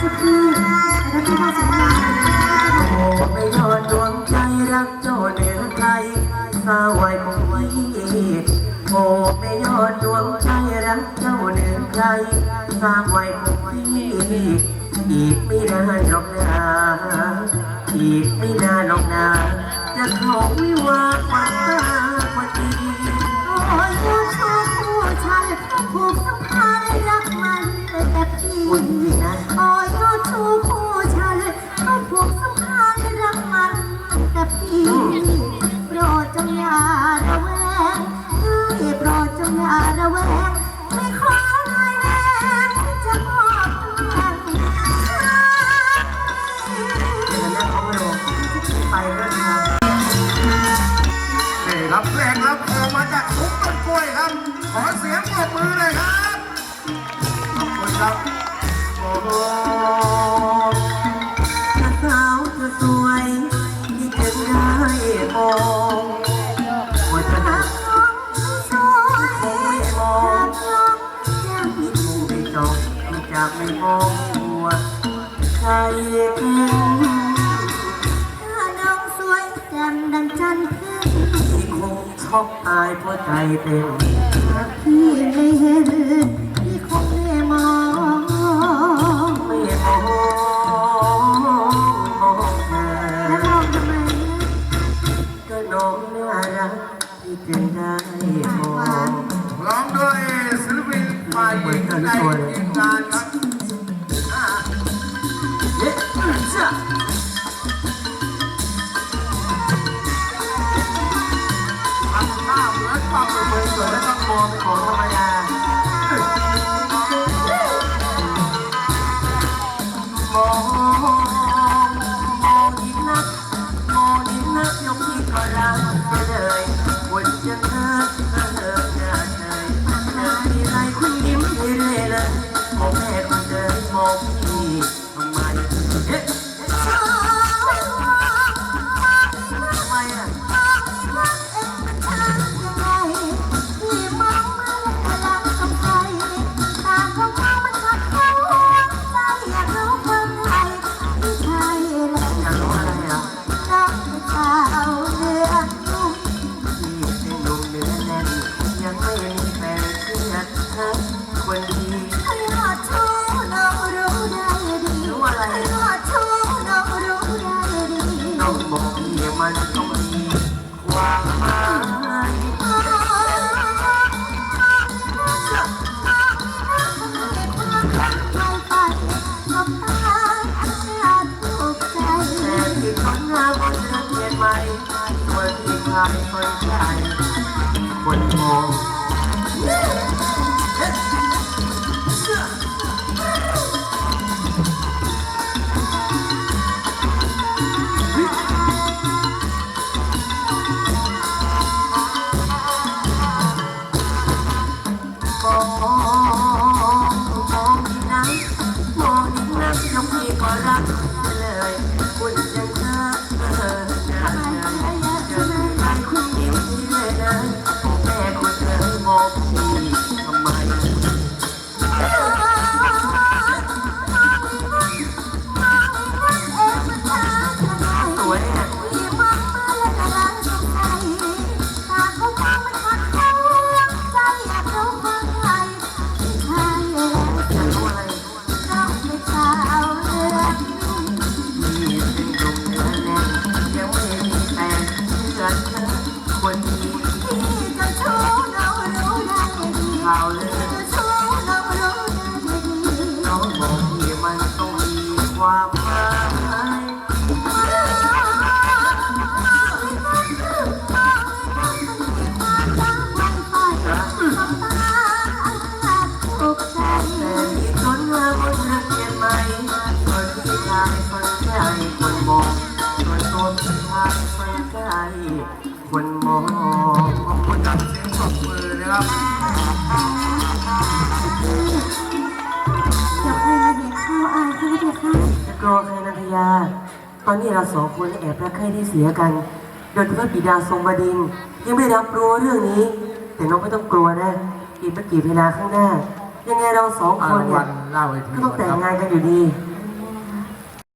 เจ้าพี่รับไม่ได้สัญญาโอ้ไม่ยอดดวงใจรักเจ้าเหนือใครสาวไว้คงไว้โอ้ไม่ยอดดวงใจรักเจ้าเหนือใครสาวไว้คงไว้อีกไม่นานหรอกนาอีกไม่นานหรอกนาจะขอวิวาห์วันตาพอดีโอ้ยชายผู้ชายผูกสัมพันธ์รักมัน มองว่าจะรักน้องสวยรักน้องจังที่ผู้ไม่จองที่จะไม่มองหัวใครเพียงถ้าน้องสวยแจ่มดังจันทร์ขึ้นที่คงช็อกตายเพราะใจเต็มหากพี่ไม่เห็น จะได้มองร้องด้วยศิลปินฝ่ายหญิงในทีมงานครับอ่าเอ๊ะเจ้าทำท่าเหมือนปั๊มเมืองสวยแล้วต้องมองเป็นของธรรมดา เชื่อเธอคนดีให้หอดชูน้องรู้ได้ดีรู้อะไรให้หอดชูน้องรู้ได้ดีต้องบอกพี่มันต้องมีความหมายแต่ที่คนงามคนเธอเปลี่ยนใหม่คนที่ทำคนใจคนมอง ตัวพี่ชายคนใคนมองขอบคุณจากเสียงปรบมือนะครับจะกลัวใครนันทยา ตอนนี้เราสองคนแอบรักใครที่เสียกัน โดยเฉพาะบิดาทรงบดินทร์ยังไม่รับรู้เรื่องนี้ แต่น้องไม่ต้องกลัวนะ อีกไม่กี่เวลาข้างหน้า ยังไงเราสองคนเนี่วัยนเล่าให้ทีก็ต้องแต่งงานกันอยู่ดี